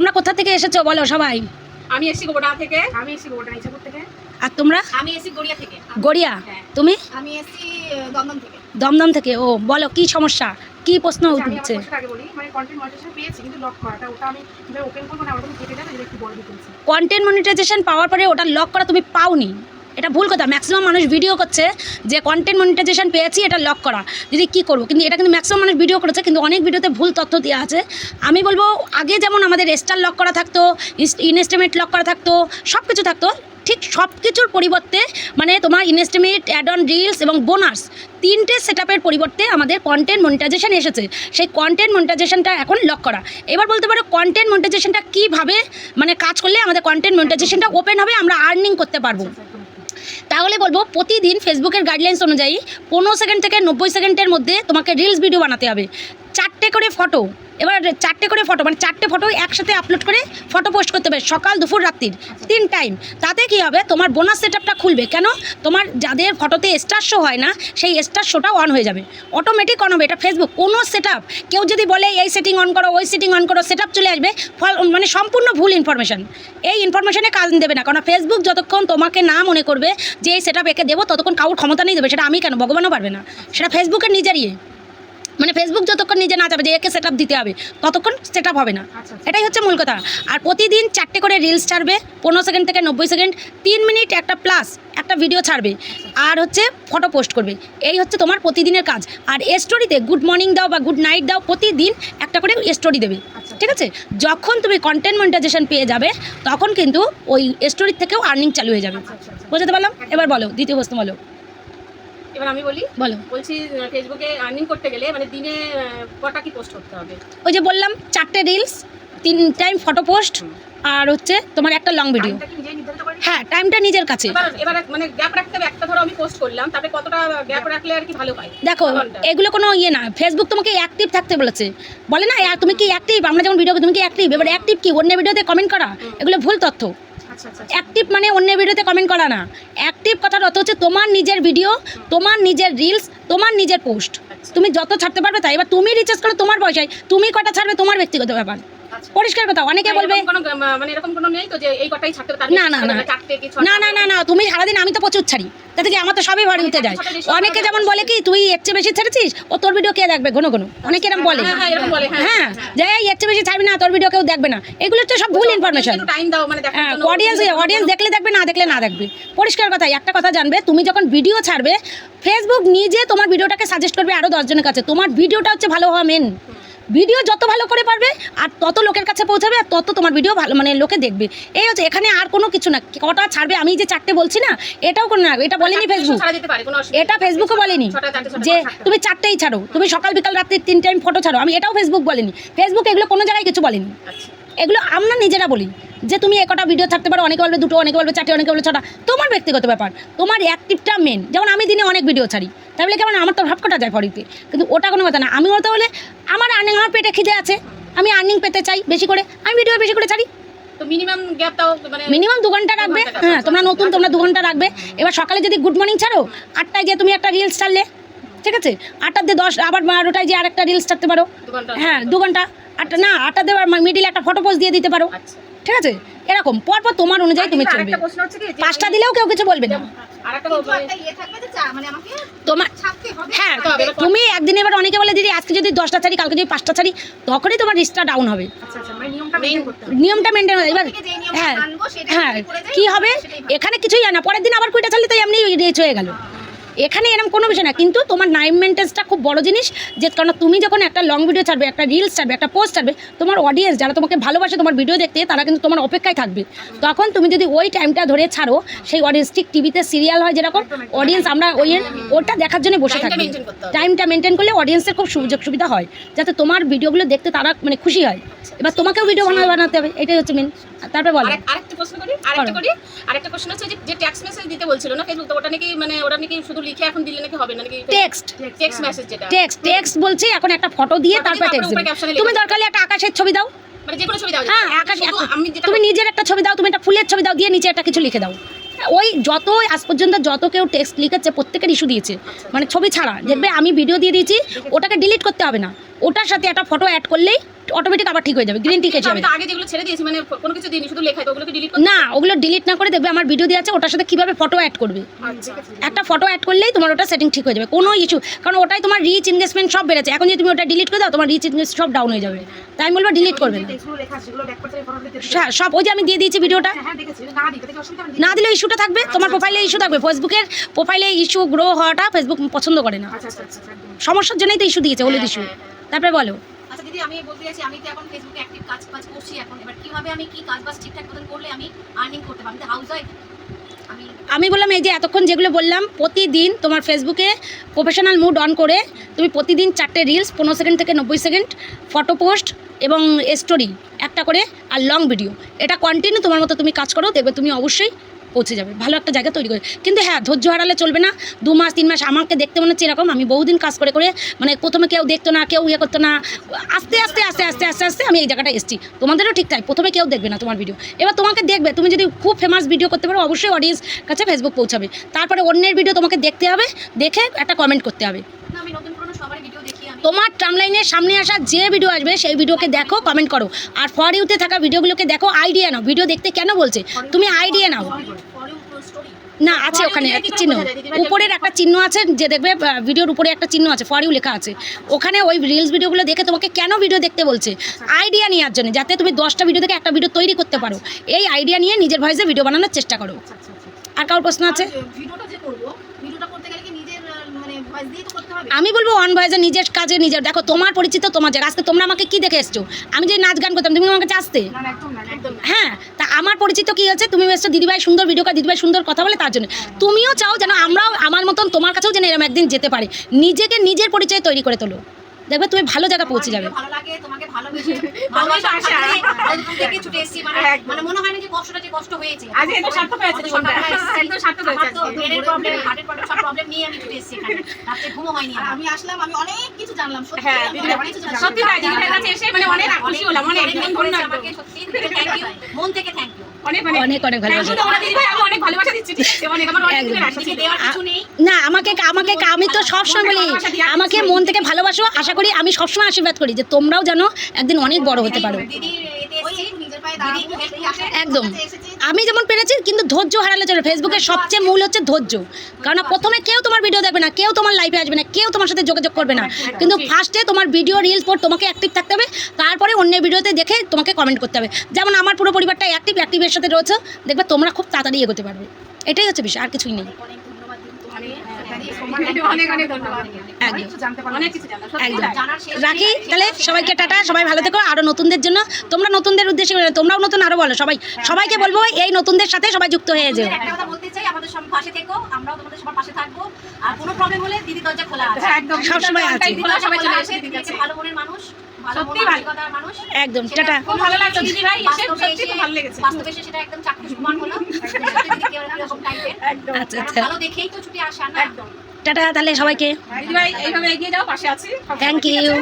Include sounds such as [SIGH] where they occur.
তোমরা কোথা থেকে এসেছ বলো সবাই। আমি এসেছি গোডা থেকে। আমি এসেছি গোটা ইচ্ছাপুর থেকে। আর তোমরা? আমি এসেছি গড়িয়া থেকে। গড়িয়া? হ্যাঁ। তুমি? আমি এসেছি দমদম থেকে। দমদম থেকে। ও বলো কি সমস্যা? কি প্রশ্ন আচ্ছা, উঠছে? আগে বলি। মানে কন্টেন্ট মনিটাইজেশন পেয়েছি কিন্তু লক করাটা ওটা আমি কীভাবে ওপেন করব না ওটা কেটে যাবে যদি একটু বড় ডিটেলস কন্টেন্ট মনিটাইজেশন পাওয়ার পরে ওটা লক করা তুমি পাওনি। এটা ভুল কথা। ম্যাক্সিমাম মানুষ ভিডিও করছে যে কন্টেন্ট মনিটাইজেশন পেয়েছি, এটা লক করা। যদি কি করব? কিন্তু এটা কিন্তু ম্যাক্সিমাম মানুষ ভিডিও করেছে, কিন্তু অনেক ভিডিওতে ভুল তথ্য দেওয়া আছে। আমি বলব, আগে যেমন আমাদের স্টার লক করা থাকতো ইনএস্টিমেট লক করা থাকতো সব কিছু থাকতো। ঠিক সব কিছুর পরিবর্তে মানে তোমার ইনএস্টিমেট অ্যাড অন রিলস এবং বোনাস তিনটে সেট পরিবর্তে আমাদের কন্টেন্ট মনিটাইজেশন এসেছে। সেই কন্টেন্ট মনিটাইজেশনটা এখন লক করা। এবার বলতে পারো কন্টেন্ট মনিটাইজেশনটা কীভাবে মানে কাজ করলে আমাদের কন্টেন্ট মনিটাইজেশনটা ওপেন হবে, আমরা আর্নিং করতে পারব। তাহলে বলব প্রতিদিন ফেসবুকের গাইডলাইন্স অনুযায়ী পনেরো সেকেন্ড থেকে নব্বই সেকেন্ডের মধ্যে তোমাকে রিলস ভিডিও বানাতে হবে। চারটে করে ফটো এবার চারটে করে ফটো মানে চারটে ফটো একসাথে আপলোড করে ফটো পোস্ট করতে হবে সকাল, দুপুর, রাত্রির, তিন টাইম তাতে কি হবে? তোমার বোনাস সেট খুলবে। কেন? তোমার যাদের ফটোতে স্টার শো হয় না, সেই স্টার শোটা অন হয়ে যাবে। অটোমেটিক অন হবে। এটা ফেসবুক কোনো সেট কেউ যদি বলে, এই সেটিং অন করো, ওই সেটিং অন করো সেট চলে আসবে। ফল মানে সম্পূর্ণ ভুল ইনফরমেশন এই ইনফরমেশনে কাজ দেবে না। কারণ ফেসবুক যতক্ষণ তোমাকে না মনে করবে যে এই সেট একে দেবো, ততক্ষণ কাউর ক্ষমতা নেই দেবে। সেটা আমি কেন? ভগবানও পারবে না। সেটা ফেসবুকের নিজেরই। মানে ফেসবুক যতক্ষণ নিজে না যাবে যে একে সেট দিতে হবে ততক্ষণ সেট হবে না। আচ্ছা, আচ্ছা। এটাই হচ্ছে মূল কথা। আর প্রতিদিন চারটে করে রিলস ছাড়বে পনেরো সেকেন্ড থেকে নব্বই সেকেন্ড তিন মিনিট একটা প্লাস একটা ভিডিও ছাড়বে আর হচ্ছে ফটো পোস্ট করবে। এই হচ্ছে তোমার প্রতিদিনের কাজ। আর স্টোরিতে গুড মর্নিং দাও বা গুড নাইট দাও প্রতিদিন একটা করে স্টোরি দেবে। আচ্ছা। ঠিক আছে? যখন তুমি কন্টেন্ট মনিটাইজেশন পেয়ে যাবে তখন কিন্তু ওই স্টোরির থেকেও আর্নিং চালু হয়ে যাবে। বুঝতে পারলাম? এবার বলো দ্বিতীয় প্রশ্ন বলো। এবার আমি বলি বলো। বলছি ফেসবুকে আর্নিং করতে গেলে মানে দিনে কটা কি পোস্ট করতে হবে? ওই যে বললাম চারটে রিলস তিন টাইম ফটো পোস্ট আর হচ্ছে তোমার একটা লং ভিডিও হ্যাঁ টাইমটা নিজের কাছে। এবার মানে গ্যাপ রাখতে হবে একটা ধরো আমি পোস্ট করলাম তারপরে কতটা গ্যাপ রাখলে আর কি ভালো পাই দেখো এগুলো কোনো ইয়ে না। ফেসবুক তোমাকে অ্যাক্টিভ থাকতে বলেছে। বলে না তুমি কি অ্যাক্টিভ আমরা যেমন ভিডিও তুমি কি অ্যাক্টিভ এবার অ্যাক্টিভ কি? অন্য ভিডিওতে কমেন্ট করা? এগুলো ভুল তথ্য। অ্যাক্টিভ মানে অন্য ভিডিওতে কমেন্ট করা না অ্যাক্টিভ কথার অর্থ হচ্ছে তোমার নিজের ভিডিও তোমার নিজের রিলস তোমার নিজের পোস্ট আচ্ছা। তুমি যত ছাড়তে পারবে তাই এবার তুমি রিচার্জ করো তোমার পয়সায় তুমি কটা ছাড়বে তোমার ব্যক্তিগত ব্যাপার আচ্ছা। পরিষ্কার কথা অনেকে বলবে মানে এরকম কোনো নেই তো যে এই কটাই ছাড়তে না, না, না। ছটা না না না না তুমি সারাদিন আমি তো প্রচুর ছাড়ি। তাতে কি আমার তো সবই ভারী হতে যায়। অনেকে যেমন বলে কি তুই এর চেয়ে বেশি ছেড়েছিস? ও তোর ভিডিও কে দেখবে? ঘন ঘন। অনেকে এরকম বলে। হ্যাঁ, হ্যাঁ, হ্যাঁ। হ্যাঁ যে এর চেয়ে বেশি ছাড়বি না তোর ভিডিও কেউ দেখবে না। এগুলো তো সব ভুল ইনফরমেশন টাইম দাও মানে হ্যাঁ অডিয়েন্স অডিয়েন্স দেখলে দেখবে না দেখলে না দেখবে। পরিষ্কার কথা একটা কথা জানবে তুমি যখন ভিডিও ছাড়বে ফেসবুক নিজে তোমার ভিডিওটাকে সাজেস্ট করবে আরও দশজনের কাছে। তোমার ভিডিওটা হচ্ছে ভালো হওয়া মেন ভিডিও যত ভালো করে পারবে আর তত লোকের কাছে পৌঁছাবে আর তত তোমার ভিডিও ভালো মানে লোকে দেখবে। এই হচ্ছে এখানে আর কোনো কিছু না কটা ছাড়বে আমি যে চারটে বলছি না এটাও কোনো না এটা বলেনি ফেসবুক এটা। ফেসবুকও বলেনি যে তুমি চারটেই ছাড়ো তুমি সকাল বিকাল রাত্রি তিন টাইম ফটো ছাড়ো আমি এটাও ফেসবুক বলেনি। ফেসবুক এগুলো কোনো জায়গায় কিছু বলেনি। আচ্ছা। এগুলো আমরা নিজেরা বলি যে তুমি একটা ভিডিও ছাড়তে পারো অনেকে বলবে দুটো অনেকে বলবে চারটে অনেকে বলবে ছটা। তোমার ব্যক্তিগত ব্যাপার তোমার অ্যাক্টিভটা মেন যেমন আমি দিনে অনেক ভিডিও ছাড়ি তাহলে কেমন আমার তো ভাবকটা যায় ফরিতে কিন্তু ওটা কোনো কথা না। আমি বলতে বলে আমার আর্নিং আমার পেটে খিদে আছে আমি আর্নিং পেতে চাই বেশি করে আমি ভিডিও বেশি করে ছাড়ি। মিনিমাম মানে মিনিমাম দু ঘণ্টা রাখবে হ্যাঁ তোমরা নতুন তোমরা দু ঘণ্টা রাখবে। এবার সকালে যদি গুড মর্নিং ছাড়ো আটটায় গিয়ে তুমি একটা রিলস ছাড়লে ঠিক আছে? আটটার দিয়ে দশ আবার বারোটায় যে আরেকটা রিলস ছাড়তে পারো। হ্যাঁ দু ঘণ্টা আটটা না আটটা দিয়ে মিডিলে একটা ফটো পোস্ট দিয়ে দিতে পারো। আচ্ছা। ঠিক আছে? এরকম পরপর তোমার অনুযায়ী তুমি চলবে। আরেকটা প্রশ্ন হচ্ছে কি যে পাঁচটা দিলেও কেউ কিছু বলবে না। তোমার তোমার হ্যাঁ তুমি একদিন এবার অনেকে বলে দিদি আজকে যদি দশটা ছাড়ি কালকে যদি পাঁচটা ছাড়ি তখনই তোমার রিস্কটা ডাউন হবে। আচ্ছা আচ্ছা মানে নিয়মটা হবে। নিয়মটা মেনটেন হবে। এবার হ্যাঁ হ্যাঁ কি হবে? এখানে কিছুই হয় না। পরের দিন আবার কুইটা ছাড়লে তাই এমনি রিচ হয়ে গেল। এখানে এরকম কোনো বিষয় না কিন্তু তোমার নাইম মেনটেন্সটা খুব বড় জিনিস যে কারণ তুমি যখন একটা লং ভিডিও ছাড়বে একটা রিলস ছাড়বে একটা পোস্ট ছাড়বে তোমার অডিয়েন্স যারা তোমাকে ভালোবাসে তোমার ভিডিও দেখতে তারা কিন্তু তোমার অপেক্ষায় থাকবে। তখন তুমি যদি ওই টাইমটা ধরে ছাড়ো সেই অডিয়েন্স ঠিক টিভিতে সিরিয়াল হয় যেরকম অডিয়েন্স আমরা ওই ওটা দেখার জন্য বসে হবে। টাইমটা মেনটেন করলে অডিয়েন্সের খুব সুযোগ সুবিধা হয় যাতে তোমার ভিডিওগুলো দেখতে তারা মানে খুশি হয়। এবার তোমাকেও ভিডিও বানাতে বানাতে হবে এটাই হচ্ছে মেন তারপরে বলো। প্রশ্ন করি? আরেকটা করি। আরেকটা প্রশ্ন হচ্ছে যে যে টেক্সট মেসেজ দিতে বলছিল না ফেসবুক তো ওটা নাকি মানে ওটা নাকি শুধু লিখে এখন দিলে নাকি হবে না নাকি টেক্সট টেক্সট মেসেজ যেটা। টেক্সট টেক্সট বলছি এখন একটা ফটো দিয়ে তারপর টেক্সট তুমি দরকার হলে একটা আকাশের ছবি দাও। মানে যে কোনো ছবি দাও হ্যাঁ আকাশ তুমি নিজের একটা ছবি দাও তুমি একটা ফুলের ছবি দাও দিয়ে নিচে একটা কিছু লিখে দাও। ওই যত আজ পর্যন্ত যত কেউ টেক্সট লিখেছে প্রত্যেকের ইস্যু দিয়েছে। মানে ছবি ছাড়া। দেখবে আমি ভিডিও দিয়ে দিয়েছি ওটাকে ডিলিট করতে হবে না। ওটার সাথে একটা ফটো অ্যাড করলেই অটোমেটিক আবার ঠিক হয়ে যাবে গ্রিন কিন্তু এসে আমি যাবে আগে যেগুলো ছেড়ে দিয়েছি মানে কোনো কিছু দিইনি শুধু লেখাই তো ওগুলোকে ডিলিট না ওগুলো ডিলিট না করে দেখবে আমার ভিডিও দেওয়া আছে ওটার সাথে কীভাবে ফটো অ্যাড করবে। আচ্ছা একটা ফটো অ্যাড করলেই তোমার ওটা সেটিং ঠিক হয়ে যাবে কোনো ইস্যু কারণ ওটাই তোমার রিচ ইনভেস্টমেন্ট সব বেড়েছে এখন যদি তুমি ওটা ডিলিট করে দাও তোমার রিচ ইনভেস্ট সব ডাউন হয়ে যাবে। তাই আমি বলব ডিলিট করবে লেখা সব ওই যে আমি দিয়ে দিয়েছি ভিডিওটা হ্যাঁ হ্যাঁ দেখেছি না দিলে ইস্যুটা থাকবে তোমার প্রোফাইলে ইস্যু থাকবে ফেসবুকের প্রোফাইলে ইস্যু গ্রো হওয়াটা ফেসবুক পছন্দ করে না। আচ্ছা আচ্ছা আচ্ছা সমস্যার জন্যই তো ইস্যু দিয়েছে হলুদ ইস্যু তারপরে বলো। আচ্ছা আমি বলতে চাইছি, আমি তো এখন ফেসবুকে অ্যাক্টিভ কাজ কাজ করছি এখন। এবার কীভাবে আমি কি কাজ বাজ ঠিকঠাক মতন করলে আমি আর্নিং করতে পারব? আমি হাউস ওয়াইফ আমি বললাম এই যে এতক্ষণ যেগুলো বললাম, প্রতিদিন তোমার ফেসবুকে প্রফেশনাল মুড অন করে তুমি প্রতিদিন চারটে রিলস পনেরো সেকেন্ড থেকে নব্বই সেকেন্ড ফটো পোস্ট এবং স্টোরি একটা করে আর লং ভিডিও এটা কন্টিনিউ তোমার মতো তুমি কাজ করো, দেখবে তুমি অবশ্যই পৌঁছে যাবে। ভালো একটা জায়গা তৈরি করে। কিন্তু হ্যাঁ ধৈর্য হারালে চলবে না। দু মাস, তিন মাস আমাকে দেখতে মনে হচ্ছে এরকম। আমি বহুদিন কাজ করে করে মানে প্রথমে কেউ দেখতো না, কেউ ইয়ে করতো না। আস্তে আস্তে আস্তে আস্তে আস্তে আস্তে আমি এই জায়গাটা এসেছি। তোমাদেরও ঠিক তাই। প্রথমে কেউ দেখবে না তোমার ভিডিও এবার তোমাকে দেখবে। তুমি যদি খুব ফেমাস ভিডিও করতে পারো, অবশ্যই অডিয়েন্স কাছে ফেসবুক পৌঁছাবে। তারপরে অন্যের ভিডিও তোমাকে দেখতে হবে। দেখে একটা কমেন্ট করতে হবে না আমি নতুন পুরনো সবার ভিডিও দেখি আমি তোমার টার্মলাইনের সামনে আসা যে ভিডিও আসবে, সেই ভিডিওকে দেখো কমেন্ট করো। আর ফর ইউতে থাকা ভিডিওগুলোকে দেখো আইডিয়া নাও। ভিডিও দেখতে কেন বলছে? তুমি আইডিয়া নাও। না, আছে ওখানে, একটা চিহ্ন? উপরের একটা চিহ্ন আছে, যে দেখবে ভিডিওর উপরে একটা চিহ্ন আছে ফর ইউ লেখা আছে। ওখানে ওই রিলস ভিডিওগুলো দেখে তোমাকে কেন ভিডিও দেখতে বলছে? আইডিয়া নেওয়ার জন্য, যাতে তুমি দশটা ভিডিও থেকে একটা ভিডিও তৈরি করতে পারো। এই আইডিয়া নিয়ে নিজের ভয়েসে ভিডিও বানানোর চেষ্টা করো। আচ্ছা আচ্ছা আচ্ছা আর কারোর প্রশ্ন আছে আর ভিডিওটা যে করব ভিডিওটা করতে গেলে কি নিজের আহ, মানে ভয়েস দিয়ে তো করতে হবে আমি বলব অন ভয়েসে নিজের কাজে নিজের দেখো তোমার পরিচিত তোমার জায়গা আজকে তোমরা আমাকে কি দেখে এসছো? আমি যে নাচ গান করতাম তুমি আমাকে আসতে হ্যাঁ তা আমার পরিচিত কি হচ্ছে তুমি এসছো দিদিভাই সুন্দর ভিডিও কর দিদিভাই সুন্দর কথা বলে তার জন্য। তুমিও চাও যেন আমরাও আমার মতন তোমার কাছেও যেন এরকম একদিন যেতে পারে। নিজেকে নিজের পরিচয় তৈরি করে তোলো। দেখবে তুমি ভালো জায়গা পৌঁছে যাবে। ভালো লাগে তোমাকে ভালোবেসে। ভালোবাসা ভালোবাসা। থাকলে নতুন থেকে ছুটে এসেছি মানে মানে মনে হয় না যে কষ্টটা যে কষ্ট হয়েছে। আজকে এটা সার্থক হয়েছে জীবনটা। একদম সার্থক হয়েছে আমার তো আজকে। ব্রেনের প্রবলেম হার্টের প্রবলেম সব প্রবলেম নিয়ে আমি ছুটে এসেছি এখানে। রাতে ঘুমও হয়নি আমি আসলাম আমি অনেক কিছু জানলাম সত্যি হ্যাঁ, আমি দিদিভাই, অনেক কিছু জানলাম। সত্যি তাই, দিদিভাইয়ের কাছে এসে মানে অনেক খুশি হলাম, অনেক, অনেক মন help ভরে করেছে একদম। আমাকে সত্যি থ্যাংক ইউ মন থেকে থ্যাংক ইউ অনেক অনেক ভালোবাসা না আমাকে আমাকে আমি তো সবসময় বলি আমাকে মন থেকে ভালোবাসো আশা করি আমি সবসময় আশীর্বাদ করি যে তোমরাও যেন একদিন অনেক বড় হতে পারো একদম। আমি যেমন পেরেছি কিন্তু ধৈর্য হারালে চলে। ফেসবুকের সবচেয়ে মূল হচ্ছে ধৈর্য। কারণ প্রথমে কেউ তোমার ভিডিও দেখবে না কেউ তোমার লাইফে আসবে না কেউ তোমার সাথে যোগাযোগ করবে না। কিন্তু ফার্স্টে তোমার ভিডিও রিলস পর তোমাকে অ্যাক্টিভ থাকতে হবে তারপরে অন্য ভিডিওতে দেখে তোমাকে কমেন্ট করতে হবে। যেমন আমার পুরো পরিবারটা অ্যাক্টিভ অ্যাক্টিভের সাথে রয়েছে দেখবে তোমরা খুব তাড়াতাড়ি এগোতে পারবে। এটাই হচ্ছে বিষয় আর কিছুই নেই। অনেক অনেক অনেক ধন্যবাদ। রাখি তাহলে সবাইকে টাটা সবাই ভালো থেকো। আরও নতুনদের জন্য তোমরা নতুনদের উদ্দেশ্যে তোমরাও নতুন আরও বলো। সবাই সবাইকে বলব এই নতুনদের সাথে সবাই যুক্ত হয়ে যেও। আর আছে। হ্যাঁ, একদম। সবসময় আছে। মানুষ টাটা। ভালো লাগল দিদিভাই, এসে সত্যি খুব ভালো লেগেছে। বাস্তবে সেটা একদম চাক্ষুষ প্রমাণ হলো। [LAUGHS] দিদি একদম। আচ্ছা আচ্ছা। ভালো দেখেই তো ছুটে আসা না? একদম। টাটা তাহলে সবাইকে। ভাই এইভাবে এগিয়ে যাও, পাশে আছি। Thank you